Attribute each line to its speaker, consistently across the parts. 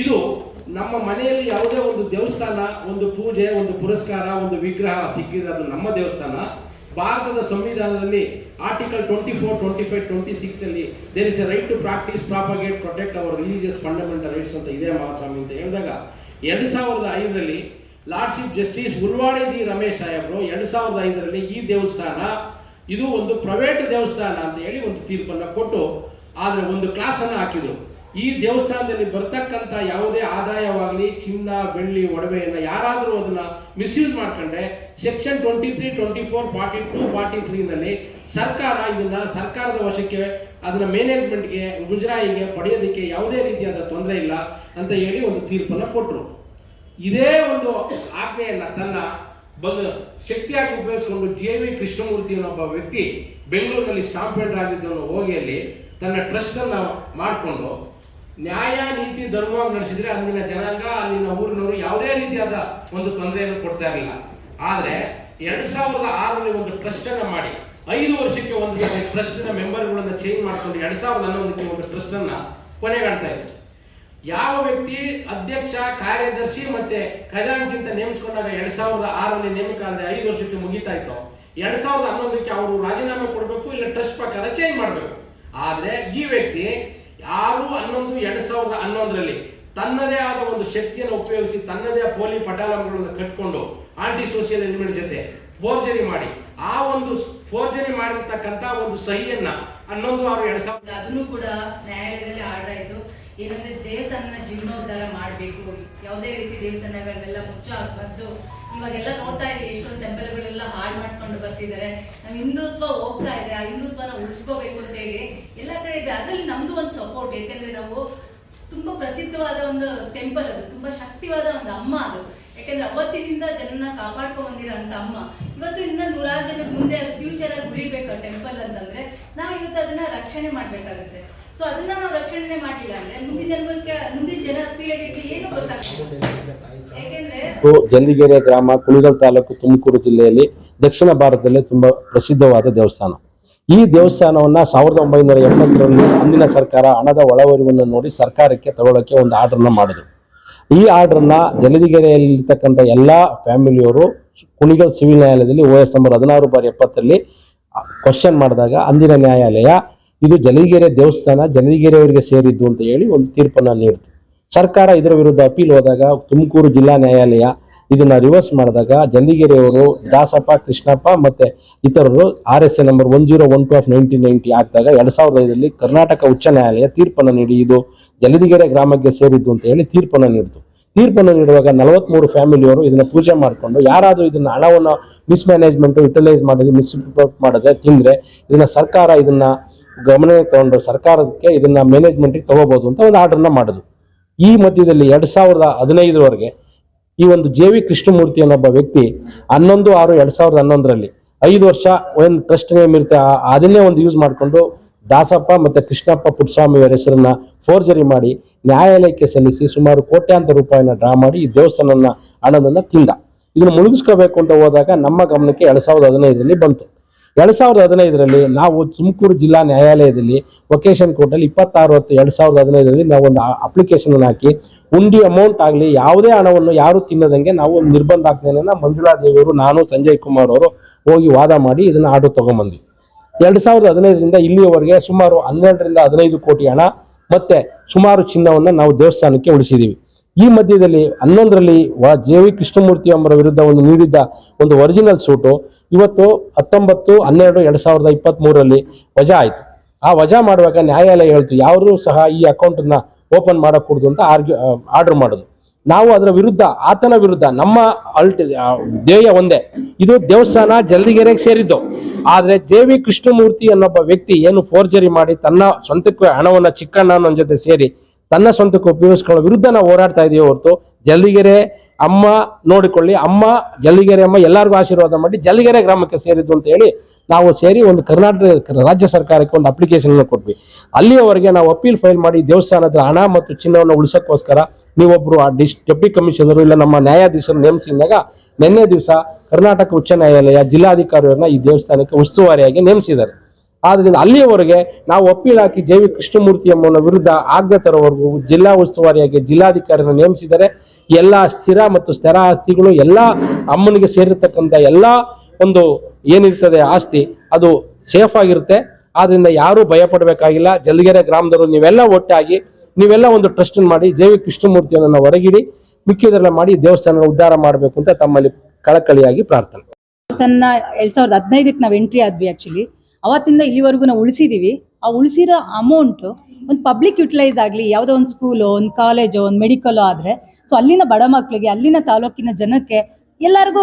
Speaker 1: ಇದು ನಮ್ಮ ಮನೆಯಲ್ಲಿ ಯಾವುದೇ ಒಂದು ದೇವಸ್ಥಾನ, ಒಂದು ಪೂಜೆ, ಒಂದು ಪುರಸ್ಕಾರ, ಒಂದು ವಿಗ್ರಹ ಸಿಕ್ಕಿದ್ರೆ ಅದು ನಮ್ಮ ದೇವಸ್ಥಾನ. ಭಾರತದ ಸಂವಿಧಾನದಲ್ಲಿ article twenty four twenty five twenty six ಅಲ್ಲಿ there is a right to practise propagate protect our religious fundamental rights ಅಂತ ಇದೆ ಮಹಾಸ್ವಾಮಿ ಅಂತ ಹೇಳಿದಾಗ, ಎರಡು ಸಾವಿರದ ಐದರಲ್ಲಿ lordship justice Ulvadi G Ramesh ಸಾಹೇಬರು ಎರಡು ಸಾವಿರದ ಐದರಲ್ಲಿ ಈ ದೇವಸ್ಥಾನ, ಇದು ಒಂದು ಪ್ರೈವೇಟ್ ದೇವಸ್ಥಾನ ಅಂತ ಹೇಳಿ ಒಂದು ತೀರ್ಪನ್ನು ಕೊಟ್ಟು ಆದರೆ ಒಂದು ಕ್ಲಾಸನ್ನು ಹಾಕಿದರು. ಈ ದೇವಸ್ಥಾನದಲ್ಲಿ ಬರ್ತಕ್ಕಂಥ ಯಾವುದೇ ಆದಾಯವಾಗಲಿ, ಚಿನ್ನ, ಬೆಳ್ಳಿ, ಒಡವೆಯನ್ನು ಯಾರಾದರೂ ಅದನ್ನ ಮಿಸ್ಯೂಸ್ ಮಾಡ್ಕೊಂಡ್ರೆ, section twenty three twenty four forty two forty ತ್ರೀನಲ್ಲಿ ಸರ್ಕಾರ ಇದನ್ನ ಸರ್ಕಾರದ ವಶಕ್ಕೆ ಅದನ್ನ ಮ್ಯಾನೇಜ್ಮೆಂಟ್ಗೆ, ಮುಜರಾಯಿಗೆ ಪಡೆಯೋದಕ್ಕೆ ಯಾವುದೇ ರೀತಿಯಾದ ತೊಂದರೆ ಇಲ್ಲ ಅಂತ ಹೇಳಿ ಒಂದು ತೀರ್ಪನ್ನು ಕೊಟ್ಟರು ಇದೇ ಒಂದು ಆಜ್ಞೆಯನ್ನು ತನ್ನ ಬಂದು ಶಕ್ತಿಯಾಗಿ ಉಪಯೋಗಿಸಿಕೊಂಡು ಜೆ ವಿ ಕೃಷ್ಣಮೂರ್ತಿ ಅನ್ನೋ ಒಬ್ಬ ವ್ಯಕ್ತಿ ಬೆಂಗಳೂರಿನಲ್ಲಿ ಸ್ಟಾಂಪ್ ಹೋಗಿ ಅಲ್ಲಿ ತನ್ನ ಟ್ರಸ್ಟ್ ಅನ್ನು ಮಾಡಿಕೊಂಡು ನ್ಯಾಯ, ನೀತಿ, ಧರ್ಮವಾಗಿ ನಡೆಸಿದ್ರೆ ಅಂದಿನ ಜನಾಂಗ ಅಲ್ಲಿನ ಊರಿನವರು ಯಾವುದೇ ರೀತಿಯಾದ ಒಂದು ತೊಂದರೆಯನ್ನು ಕೊಡ್ತಾ ಇರಲಿಲ್ಲ. ಆದರೆ ಎರಡ್ ಸಾವಿರದ ಆರರಲ್ಲಿ ಒಂದು ಟ್ರಸ್ಟ್ ಅನ್ನ ಮಾಡಿ, ಐದು ವರ್ಷಕ್ಕೆ ಒಂದು ಟ್ರಸ್ಟ್ನ ಮೆಂಬರ್ಗಳನ್ನ ಚೇಂಜ್ ಮಾಡ್ಕೊಂಡು ಎರಡ್ ಸಾವಿರದ ಹನ್ನೊಂದಕ್ಕೆ ಒಂದು ಟ್ರಸ್ಟ್ ಅನ್ನ ಕೊನೆಗಾಡ್ತಾ ಇತ್ತು ಯಾವ ವ್ಯಕ್ತಿ ಅಧ್ಯಕ್ಷ, ಕಾರ್ಯದರ್ಶಿ ಮತ್ತೆ ಖಜಾಂಚಿ ಅಂತ ನೇಮಿಸ್ಕೊಂಡಾಗ ಎರಡ್ ಸಾವಿರದ ಆರರಲ್ಲಿ ನೇಮಕ ಆದ್ರೆ ಐದು ವರ್ಷಕ್ಕೆ ಮುಗಿತಾ ಇತ್ತು? ಎರಡ್ ಸಾವಿರದ ಹನ್ನೊಂದಕ್ಕೆ ಅವರು ರಾಜೀನಾಮೆ ಕೊಡಬೇಕು ಇಲ್ಲ ಟ್ರಸ್ಟ್ ಪ್ರಕಾರ ಚೇಂಜ್ ಮಾಡಬೇಕು? ಆದ್ರೆ ಈ ವ್ಯಕ್ತಿ ಆರು ಹನ್ನೊಂದು ಎರಡು ಸಾವಿರದ ಹನ್ನೊಂದರಲ್ಲಿ ತನ್ನದೇ ಆದ ಒಂದು ಶಕ್ತಿಯನ್ನು ಉಪಯೋಗಿಸಿ ತನ್ನದೇ ಪೋಲಿ ಪಟಾಲಂಗಳನ್ನು ಕಟ್ಕೊಂಡು ಆಂಟಿ ಸೋಷಿಯಲ್ ಎಲಿಮೆಂಟ್ ಜೊತೆ ಫೋರ್ಜರಿ ಮಾಡಿ, ಆ ಒಂದು ಫೋರ್ಜರಿ ಮಾಡಿರ್ತಕ್ಕಂಥ ಒಂದು ಸಹಿಯನ್ನ ಹನ್ನೊಂದು ಆರು ಎರಡ್ ಸಾವಿರದ
Speaker 2: ಅದನ್ನು ಕೂಡ ನ್ಯಾಯಾಲಯದಲ್ಲಿ ಆರ್ಡರ್ ಆಯ್ತು. ಏನಂದ್ರೆ ದೇವಸ್ಥಾನ ಜೀರ್ಣೋದ್ಧಾರ ಮಾಡಬೇಕು. ಯಾವುದೇ ರೀತಿ ದೇವಸ್ಥಾನಗಳನ್ನೆಲ್ಲ ಮುಚ್ಚಾಕ್ಬಾರ್ದು ಇವಾಗೆಲ್ಲ ನೋಡ್ತಾ ಇದ್ದೀವಿ ಎಷ್ಟೊಂದು ಟೆಂಪಲ್ಗಳೆಲ್ಲ ಹಾಳು ಮಾಡ್ಕೊಂಡು ಬರ್ತಿದ್ದಾರೆ ನಮ್ಮ ಹಿಂದುತ್ವ ಹೋಗ್ತಾ ಇದೆ, ಆ ಹಿಂದುತ್ವನ ಉಳಿಸ್ಕೋಬೇಕು ಅಂತ ಹೇಳಿ ಎಲ್ಲ ಕಡೆ ಇದೆ. ಅದರಲ್ಲಿ ನಮ್ದು ಒಂದು ಸಪೋರ್ಟ್ ಯಾಕಂದ್ರೆ ನಾವು ತುಂಬಾ ಪ್ರಸಿದ್ಧವಾದ ಒಂದು ಟೆಂಪಲ್ ಅದು, ತುಂಬಾ ಶಕ್ತಿವಾದ ಒಂದು ಅಮ್ಮ ಅದು. ಯಾಕಂದ್ರೆ ಅವತ್ತಿನಿಂದ ಜನನ ಕಾಪಾಡ್ಕೊಂಡ್ ಬಂದಿರೋ ಅಮ್ಮ. ಇವತ್ತು ಇನ್ನ ನೂರಾರು ಜನ ಮುಂದೆ ಫ್ಯೂಚರ್ ಅಲ್ಲಿ ಉಳಿಬೇಕು ಟೆಂಪಲ್ ಅಂತಂದ್ರೆ, ನಾವು ಇವತ್ತು ಅದನ್ನ ರಕ್ಷಣೆ ಮಾಡ್ಬೇಕಾಗುತ್ತೆ. ಸೊ ಅದನ್ನ ನಾವು ರಕ್ಷಣೆ ಮಾಡಿಲ್ಲ ಅಂದ್ರೆ ಮುಂದಿನ ಜನ್ಮಕ್ಕೆ, ಮುಂದಿನ ಜನ ಪೀಳಿಗೆಗೆ ಏನು ಗೊತ್ತಾಗ್ತದೆ?
Speaker 3: ಜಲ್ಲಿಗೆರೆ ಗ್ರಾಮ, ಕುಣಿಗಲ್ ತಾಲೂಕು ತುಮಕೂರು ಜಿಲ್ಲೆಯಲ್ಲಿ ದಕ್ಷಿಣ ಭಾರತದಲ್ಲಿ ತುಂಬಾ ಪ್ರಸಿದ್ಧವಾದ ದೇವಸ್ಥಾನ. ಈ ದೇವಸ್ಥಾನವನ್ನ ಸಾವಿರದ ಒಂಬೈನೂರ ಎಪ್ಪತ್ತರಲ್ಲಿ ಅಂದಿನ ಸರ್ಕಾರ ಹಣದ ಒಳವರಿವನ್ನು ನೋಡಿ ಸರ್ಕಾರಕ್ಕೆ ತಗೊಳ್ಳೋಕೆ ಒಂದು ಆರ್ಡರ್ನ ಮಾಡಿದ್ರು. ಈ ಆರ್ಡರ್ನ ಜಲದಿಗೆರೆಯಲ್ಲಿರ್ತಕ್ಕಂಥ ಎಲ್ಲ ಫ್ಯಾಮಿಲಿಯವರು ಕುಣಿಗಲ್ ಸಿವಿಲ್ ನ್ಯಾಯಾಲಯದಲ್ಲಿ ಓ ಎಸ್ ನಂಬರ್ ಹದಿನಾರು ಬಾರಿ ಎಪ್ಪತ್ತರಲ್ಲಿ ಕ್ವಶನ್ ಮಾಡಿದಾಗ ಅಂದಿನ ನ್ಯಾಯಾಲಯ ಇದು ಜಲಿಗೆರೆ ದೇವಸ್ಥಾನ, ಜನಗೆರೆಯವರಿಗೆ ಸೇರಿದ್ದು ಅಂತ ಹೇಳಿ ಒಂದು ತೀರ್ಪನ್ನು ನೀಡಿತು ಸರ್ಕಾರ ಇದರ ವಿರುದ್ಧ ಅಪೀಲ್ ಹೋದಾಗ ತುಮಕೂರು ಜಿಲ್ಲಾ ನ್ಯಾಯಾಲಯ ಇದನ್ನ ರಿವರ್ಸ್ ಮಾಡಿದಾಗ ಜಂದಿಗೆರೆಯವರು ದಾಸಪ್ಪ, ಕೃಷ್ಣಪ್ಪ ಮತ್ತೆ ಇತರರು R S A number one zero one two of nineteen ninety ಆಗ್ದಾಗ ಎರಡ್ ಸಾವಿರದ ಐದರಲ್ಲಿ ಕರ್ನಾಟಕ ಉಚ್ಚ ನ್ಯಾಯಾಲಯ ತೀರ್ಪನ್ನು ನೀಡಿ ಇದು ಜಲದಿಗೆರೆ ಗ್ರಾಮಕ್ಕೆ ಸೇರಿದ್ದು ಅಂತ ಹೇಳಿ ತೀರ್ಪನ್ನು ನೀಡಿತು. ತೀರ್ಪನ್ನು ನೀಡುವಾಗ ನಲವತ್ಮೂರು ಫ್ಯಾಮಿಲಿಯವರು ಇದನ್ನ ಪೂಜೆ ಮಾಡಿಕೊಂಡು ಯಾರಾದರೂ ಇದನ್ನ ಹಣವನ್ನು ಮಿಸ್ಮ್ಯಾನೇಜ್ಮೆಂಟ್ ಯುಟಿಲೈಸ್ ಮಾಡಿದ್ರೆ ಮಿಸ್ ಮಾಡದೆ ತಿಂದ್ರೆ ಇದನ್ನ ಸರ್ಕಾರ ಇದನ್ನ ಗಮನಕ್ಕೆ ತಗೊಂಡು ಸರ್ಕಾರಕ್ಕೆ ಇದನ್ನ ಮ್ಯಾನೇಜ್ಮೆಂಟ್ ತಗೋಬಹುದು ಅಂತ ಒಂದು ಆರ್ಡರ್ನ ಮಾಡಿದ್ರು. ಈ ಮಧ್ಯದಲ್ಲಿ ಎರಡ್ ಸಾವಿರದ ಹದಿನೈದರವರೆಗೆ ಈ ಒಂದು ಜೆ ವಿ ಕೃಷ್ಣಮೂರ್ತಿ ಅನ್ನೊಬ್ಬ ವ್ಯಕ್ತಿ ಹನ್ನೊಂದು ಆರು ಎರಡ್ ಸಾವಿರದ ಹನ್ನೊಂದರಲ್ಲಿ ಐದು ವರ್ಷ ಒಂದು ಟ್ರಸ್ಟ್ ನೇಮ್ ಇರುತ್ತೆ ಅದನ್ನೇ ಒಂದು ಯೂಸ್ ಮಾಡಿಕೊಂಡು ದಾಸಪ್ಪ ಮತ್ತೆ ಕೃಷ್ಣಪ್ಪ ಪುಟ್ಟಸ್ವಾಮಿ ಅವರ ಹೆಸರನ್ನ ಫೋರ್ಜರಿ ಮಾಡಿ ನ್ಯಾಯಾಲಯಕ್ಕೆ ಸಲ್ಲಿಸಿ ಸುಮಾರು ಕೋಟ್ಯಾಂತರ ರೂಪಾಯಿನ ಡ್ರಾ ಮಾಡಿ ಈ ದೇವಸ್ಥಾನನ ಹಣದನ್ನ ತಿಂದ. ಇದನ್ನು ಮುಳುಗಿಸ್ಕೋಬೇಕು ಅಂತ ಹೋದಾಗ ನಮ್ಮ ಗಮನಕ್ಕೆ ಎರಡ್ ಸಾವಿರದ ಹದಿನೈದರಲ್ಲಿ ಬಂತು. ಎರಡ್ ಸಾವಿರದ ಹದಿನೈದರಲ್ಲಿ ನಾವು ತುಮಕೂರು ಜಿಲ್ಲಾ ನ್ಯಾಯಾಲಯದಲ್ಲಿ ವೊಕೇಶನ್ ಕೋರ್ಟಲ್ಲಿ ಇಪ್ಪತ್ತಾರು ಹತ್ತು ಎರಡು ಸಾವಿರದ ಹದಿನೈದರಲ್ಲಿ ನಾವು ಒಂದು ಅಪ್ಲಿಕೇಶನ್ ಹಾಕಿ, ಉಂಡಿ ಅಮೌಂಟ್ ಆಗಲಿ, ಯಾವುದೇ ಹಣವನ್ನು ಯಾರು ತಿನ್ನದಂಗೆ ನಾವು ಒಂದು ನಿರ್ಬಂಧ ಹಾಕ್ತೇನೆ ಮಂಜುಳಾ ದೇವಿಯವರು, ನಾನು ಸಂಜಯ್ ಕುಮಾರ್ ಅವರು ಹೋಗಿ ವಾದ ಮಾಡಿ ಇದನ್ನ ಆರ್ಡರ್ ತಗೊಂಬಂದ್ವಿ. ಎರಡು ಸಾವಿರದ ಹದಿನೈದರಿಂದ ಇಲ್ಲಿಯವರೆಗೆ ಸುಮಾರು ಹನ್ನೆರಡರಿಂದ ಹದಿನೈದು ಕೋಟಿ ಹಣ ಮತ್ತೆ ಸುಮಾರು ಚಿನ್ನವನ್ನು ನಾವು ದೇವಸ್ಥಾನಕ್ಕೆ ಉಳಿಸಿದ್ದೀವಿ ಈ ಮಧ್ಯದಲ್ಲಿ ಹನ್ನೊಂದರಲ್ಲಿ ವ ಜೆ ವಿ ಕೃಷ್ಣಮೂರ್ತಿ ಅವರ ವಿರುದ್ಧ ಒಂದು ನೀಡಿದ್ದ ಒಂದು ಒರಿಜಿನಲ್ ಸೂಟು ಇವತ್ತು ಹತ್ತೊಂಬತ್ತು, ಹನ್ನೆರಡು, ಎರಡ್ ಸಾವಿರದ ಇಪ್ಪತ್ತ್ ಮೂರರಲ್ಲಿ ವಜಾ ಆಯ್ತು. ಆ ವಜಾ ಮಾಡುವಾಗ ನ್ಯಾಯಾಲಯ ಹೇಳ್ತು, ಯಾರು ಸಹ ಈ ಅಕೌಂಟನ್ನ ಓಪನ್ ಮಾಡಕೂಡದು ಅಂತ ಆರ್ಗ್ಯೂ ಆರ್ಡರ್ ಮಾಡೋದು ನಾವು ಅದರ ವಿರುದ್ಧ, ಆತನ ವಿರುದ್ಧ, ನಮ್ಮ ಅಲ್ಟ ಧ್ಯೇಯ ಒಂದೇ. ಇದು ದೇವಸ್ಥಾನ ಜಲ್ದಿಗೆರೆಗೆ ಸೇರಿದ್ದು. ಆದ್ರೆ ದೇವಿ ಕೃಷ್ಣಮೂರ್ತಿ ಅನ್ನೊಬ್ಬ ವ್ಯಕ್ತಿ ಏನು ಫೋರ್ಜರಿ ಮಾಡಿ ತನ್ನ ಸ್ವಂತಕ್ಕೆ ಹಣವನ್ನ ಚಿಕ್ಕಣ್ಣನ ಜೊತೆ ಸೇರಿ ತನ್ನ ಸ್ವಂತಕ್ಕೆ ಉಪಯೋಗಿಸ್ಕೊಳ್ಳೋ ವಿರುದ್ಧ ನಾವು ಹೋರಾಡ್ತಾ ಇದೀವಿ ಹೊರತು ಜಲ್ದಿಗೆರೆ ಅಮ್ಮ ನೋಡಿಕೊಳ್ಳಿ, ಅಮ್ಮ, ಜಲ್ಲಿಗೆರೆ ಅಮ್ಮ ಎಲ್ಲರಿಗೂ ಆಶೀರ್ವಾದ ಮಾಡಿ ಜಲ್ಲಿಗೆರೆ ಗ್ರಾಮಕ್ಕೆ ಸೇರಿದ್ದು ಅಂತ ಹೇಳಿ ನಾವು ಸೇರಿ ಒಂದು ಕರ್ನಾಟಕ, ರಾಜ್ಯ ಸರ್ಕಾರಕ್ಕೆ ಒಂದು ಅಪ್ಲಿಕೇಶನ್ ಅನ್ನು ಕೊಟ್ವಿ. ಅಲ್ಲಿಯವರೆಗೆ ನಾವು ಅಪೀಲ್ ಫೈಲ್ ಮಾಡಿ ದೇವಸ್ಥಾನದ ಹಣ ಮತ್ತು ಚಿನ್ನವನ್ನು ಉಳಿಸೋಕ್ಕೋಸ್ಕರ ನೀವೊಬ್ರು ಆ ಡಿಸ್, ಡೆಪ್ಟಿ ಕಮಿಷನರು ಇಲ್ಲ ನಮ್ಮ ನ್ಯಾಯಾಧೀಶರು ನೇಮಿಸಿದಾಗ ನಿನ್ನೆ ದಿವಸ ಕರ್ನಾಟಕ ಉಚ್ಚ ನ್ಯಾಯಾಲಯ ಜಿಲ್ಲಾಧಿಕಾರಿಯನ್ನ ಈ ದೇವಸ್ಥಾನಕ್ಕೆ ಉಸ್ತುವಾರಿಯಾಗಿ ನೇಮಿಸಿದ್ದಾರೆ. ಆದ್ರಿಂದ ಅಲ್ಲಿಯವರೆಗೆ ನಾವು ಅಪ್ಪೀಲ್ ಹಾಕಿ ಜೆ ವಿ ಕೃಷ್ಣಮೂರ್ತಿ ಅಮ್ಮನ ವಿರುದ್ಧ ಆಜ್ಞೆ ತರೋವರೆಗೂ ಜಿಲ್ಲಾ ಉಸ್ತುವಾರಿಯಾಗಿ ಜಿಲ್ಲಾಧಿಕಾರಿಯನ್ನು ನೇಮಿಸಿದರೆ ಎಲ್ಲ ಸ್ಥಿರ ಮತ್ತು ಸ್ಥಿರ ಆಸ್ತಿಗಳು, ಎಲ್ಲ ಅಮ್ಮನಿಗೆ ಸೇರಿರ್ತಕ್ಕಂಥ ಎಲ್ಲ ಒಂದು ಏನಿರ್ತದೆ ಆಸ್ತಿ, ಅದು ಸೇಫ್ ಆಗಿರುತ್ತೆ. ಆದ್ರಿಂದ ಯಾರೂ ಭಯ ಪಡಬೇಕಾಗಿಲ್ಲ ಜಲ್ಗೆರೆ ಗ್ರಾಮದವರು ನೀವೆಲ್ಲ ಒಟ್ಟಾಗಿ, ನೀವೆಲ್ಲ ಒಂದು ಟ್ರಸ್ಟ್ ಮಾಡಿ, ಜೆ ವಿ ಕೃಷ್ಣಮೂರ್ತಿಯನ್ನು ಹೊರಗಿಡಿ, ಮಿಕ್ಕಿದೆಲ್ಲ ಮಾಡಿ ದೇವಸ್ಥಾನ ಉದ್ಧಾರ ಮಾಡಬೇಕು ಅಂತ ತಮ್ಮಲ್ಲಿ ಕಳಕಳಿಯಾಗಿ ಪ್ರಾರ್ಥನೆ.
Speaker 2: ದೇವಸ್ಥಾನ ಎರಡ್ ಸಾವಿರದ ಹದಿನೈದಕ್ಕೆ ನಾವು ಎಂಟ್ರಿ ಆದ್ವಿ ಆಕ್ಚುಲಿ ಅವತ್ತಿಂದ ಇಲ್ಲಿವರೆಗೂ ನಾವು ಉಳಿಸಿದೀವಿ. ಆ ಉಳಿಸಿರೋ ಅಮೌಂಟು ಒಂದು ಪಬ್ಲಿಕ್ ಯುಟಿಲೈಸ್ ಆಗಲಿ, ಯಾವುದೋ ಒಂದು ಸ್ಕೂಲು ಒಂದು ಕಾಲೇಜು ಒಂದು ಮೆಡಿಕಲ್ ಆದರೆ ಸೊ ಅಲ್ಲಿನ ಬಡ ಮಕ್ಕಳಿಗೆ ಅಲ್ಲಿನ ತಾಲೂಕಿನ ಜನಕ್ಕೆ ಎಲ್ಲರಿಗೂ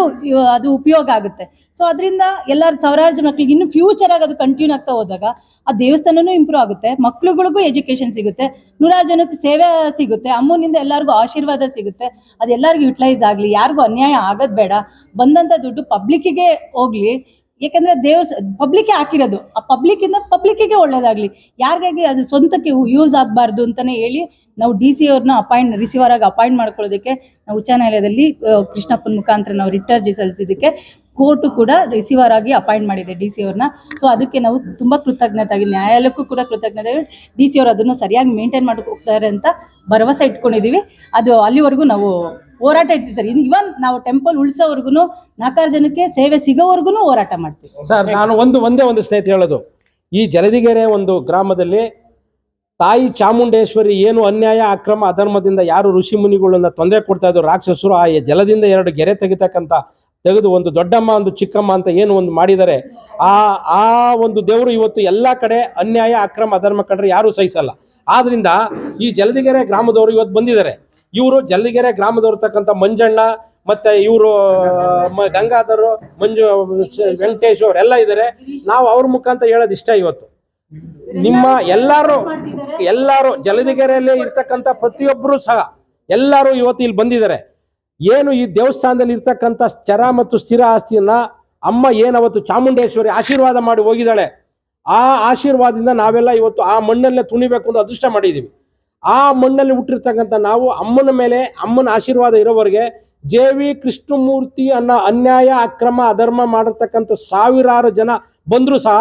Speaker 2: ಅದು ಉಪಯೋಗ ಆಗುತ್ತೆ. ಸೊ ಅದರಿಂದ ಎಲ್ಲರ ಸಾವಿರಾರು ಮಕ್ಕಳಿಗೆ ಇನ್ನು ಫ್ಯೂಚರ್ ಆಗಿ ಅದು ಕಂಟಿನ್ಯೂ ಆಗ್ತಾ ಹೋದಾಗ ಆ ದೇವಸ್ಥಾನನೂ ಇಂಪ್ರೂವ್ ಆಗುತ್ತೆ. ಮಕ್ಳುಗಳಿಗೂ ಎಜುಕೇಶನ್ ಸಿಗುತ್ತೆ. ನೂರಾರು ಜನಕ್ಕೆ ಸೇವೆ ಸಿಗುತ್ತೆ. ಅಮ್ಮನಿಂದ ಎಲ್ಲರಿಗೂ ಆಶೀರ್ವಾದ ಸಿಗುತ್ತೆ. ಅದು ಎಲ್ಲರಿಗೂ ಯುಟಿಲೈಸ್ ಆಗಲಿ. ಯಾರಿಗೂ ಅನ್ಯಾಯ ಆಗೋದು ಬೇಡ. ಬಂದಂಥ ದುಡ್ಡು ಪಬ್ಲಿಕ್ಕಿಗೆ ಹೋಗ್ಲಿ. ಯಾಕಂದ್ರೆ ದೇವ್ರ ಪಬ್ಲಿಕ್ ಹಾಕಿರೋದು. ಆ ಪಬ್ಲಿಕ್ ಇಂದ ಪಬ್ಲಿಕ್ಕಿಗೆ ಒಳ್ಳೇದಾಗ್ಲಿ. ಯಾರಿಗಾಗಿ ಅದು ಸ್ವಂತಕ್ಕೆ ಯೂಸ್ ಆಗಬಾರ್ದು ಅಂತಾನೆ ಹೇಳಿ ನಾವು ಡಿ ಸಿ ಅವ್ರನ್ನ ಅಪಾಯಿಂಟ್ ರಿಸೀವರ್ ಆಗಿ ಅಪಾಯಿಂಟ್ ಮಾಡ್ಕೊಳ್ಳೋದಕ್ಕೆ ನಾವು ಉಚ್ಚ ನ್ಯಾಯಾಲಯದಲ್ಲಿ ಕೃಷ್ಣಪ್ಪನ ಮುಖಾಂತರ ನಾವು ರಿಟ್ ಅರ್ಜಿ ಸಲ್ಲಿಸಿದ್ದಕ್ಕೆ ಕೋರ್ಟು ಕೂಡ ರಿಸೀವರ್ ಆಗಿ ಅಪಾಯಿಂಟ್ ಮಾಡಿದೆ ಡಿ ಸಿ ಅವ್ರನ್ನ ಸೊ ಅದಕ್ಕೆ ನಾವು ತುಂಬಾ ಕೃತಜ್ಞತಾಗಿ ನ್ಯಾಯಾಲಯಕ್ಕೂ ಕೂಡ ಕೃತಜ್ಞತೆ ಡಿ ಸಿ ಅವರು ಅದನ್ನು ಸರಿಯಾಗಿ ಮೇಂಟೈನ್ ಮಾಡಕ್ಕೆ ಹೋಗ್ತಾರೆ ಅಂತ ಭರವಸೆ ಇಟ್ಕೊಂಡಿದೀವಿ ಅದು ಅಲ್ಲಿವರೆಗೂ ನಾವು ಹೋರಾಟ ಇರ್ತೀವಿ ಸರ್. ಇವನ್ ನಾವು ಟೆಂಪಲ್ ಉಳಿಸೋವರೆಗೂ ನಾಲ್ಕಾರು ಜನಕ್ಕೆ ಸೇವೆ ಸಿಗೋವರೆಗೂ ಹೋರಾಟ ಮಾಡ್ತೀವಿ.
Speaker 3: ಸರ್, ನಾನು ಒಂದು, ಒಂದೇ ಒಂದು ಸ್ನೇಹಿತರು ಹೇಳೋದು. ಈ ಜಲದಿಗೆರೆ ಒಂದು ಗ್ರಾಮದಲ್ಲಿ ತಾಯಿ ಚಾಮುಂಡೇಶ್ವರಿ ಏನು ಅನ್ಯಾಯ, ಅಕ್ರಮ, ಅಧರ್ಮದಿಂದ ಯಾರು ಋಷಿ ಮುನಿಗಳನ್ನ ತೊಂದರೆ ಕೊಡ್ತಾ ಇದ್ರು, ರಾಕ್ಷಸರು ಆ ಜಲದಿಂದ ಎರಡು ಗೆರೆ ತೆಗಿತಕ್ಕಂಥ ತೆಗೆದು ಒಂದು ದೊಡ್ಡಮ್ಮ, ಒಂದು ಚಿಕ್ಕಮ್ಮ ಅಂತ ಏನು ಒಂದು ಮಾಡಿದ್ದಾರೆ, ಆ ಆ ಒಂದು ದೇವರು ಇವತ್ತು ಎಲ್ಲ ಕಡೆ ಅನ್ಯಾಯ, ಅಕ್ರಮ, ಅಧರ್ಮ ಕಂಡ್ರೆ ಯಾರು ಸಹಿಸಲ್ಲ. ಆದ್ರಿಂದ ಈ ಜಲದಿಗೆರೆ ಗ್ರಾಮದವರು ಇವತ್ತು ಬಂದಿದ್ದಾರೆ. ಇವರು ಜಲ್ಲಿಗೆರೆ ಗ್ರಾಮದವ್ರತಕ್ಕಂಥ ಮಂಜಣ್ಣ, ಮತ್ತೆ ಇವರು ಗಂಗಾಧರ್, ಮಂಜು ವೆಂಕಟೇಶ್ ಅವರೆಲ್ಲ ಇದ್ದಾರೆ ನಾವು ಅವ್ರ ಮುಖಾಂತರ ಹೇಳೋದು ಇಷ್ಟ ಇವತ್ತು. ನಿಮ್ಮ ಎಲ್ಲಾರು ಎಲ್ಲಾರು ಜಲದಿಗೆರೆಯಲ್ಲಿ ಇರ್ತಕ್ಕಂಥ ಪ್ರತಿಯೊಬ್ಬರು ಸಹ, ಎಲ್ಲರೂ ಇವತ್ತು ಇಲ್ಲಿ ಬಂದಿದ್ದಾರೆ. ಏನು ಈ ದೇವಸ್ಥಾನದಲ್ಲಿ ಇರ್ತಕ್ಕಂಥ ಚರ ಮತ್ತು ಸ್ಥಿರ ಆಸ್ತಿಯನ್ನ ಅಮ್ಮ ಏನವತ್ತು ಚಾಮುಂಡೇಶ್ವರಿ ಆಶೀರ್ವಾದ ಮಾಡಿ ಹೋಗಿದ್ದಾಳೆ, ಆ ಆಶೀರ್ವಾದದಿಂದ ನಾವೆಲ್ಲ ಇವತ್ತು ಆ ಮಣ್ಣಲ್ಲೇ ತುಣಿಬೇಕು ಅಂತ ಅದೃಷ್ಟ ಮಾಡಿದ್ದೀವಿ. ಆ ಮಣ್ಣಲ್ಲಿ ಹುಟ್ಟಿರ್ತಕ್ಕಂಥ ನಾವು ಅಮ್ಮನ ಮೇಲೆ ಅಮ್ಮನ ಆಶೀರ್ವಾದ ಇರೋವರೆಗೆ ಜೆ ವಿ ಕೃಷ್ಣಮೂರ್ತಿ ಅನ್ನೋ ಅನ್ಯಾಯ, ಅಕ್ರಮ, ಅಧರ್ಮ ಮಾಡಿರ್ತಕ್ಕಂಥ ಸಾವಿರಾರು ಜನ ಬಂದರೂ ಸಹ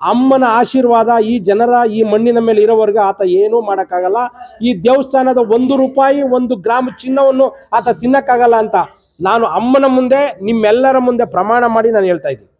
Speaker 3: ಅಮ್ಮನ ಆಶೀರ್ವಾದ ಈ ಜನರ ಈ ಮಣ್ಣಿನ ಮೇಲೆ ಇರೋವರೆಗೆ ಆತ ಏನೂ ಮಾಡೋಕ್ಕಾಗಲ್ಲ. ಈ ದೇವಸ್ಥಾನದ ಒಂದು ರೂಪಾಯಿ, ಒಂದು ಗ್ರಾಮ ಚಿನ್ನವನ್ನು ಆತ ತಿನ್ನಕ್ಕಾಗಲ್ಲ ಅಂತ ನಾನು ಅಮ್ಮನ ಮುಂದೆ, ನಿಮ್ಮೆಲ್ಲರ ಮುಂದೆ ಪ್ರಮಾಣ ಮಾಡಿ ನಾನು ಹೇಳ್ತಾ ಇದ್ದೀನಿ.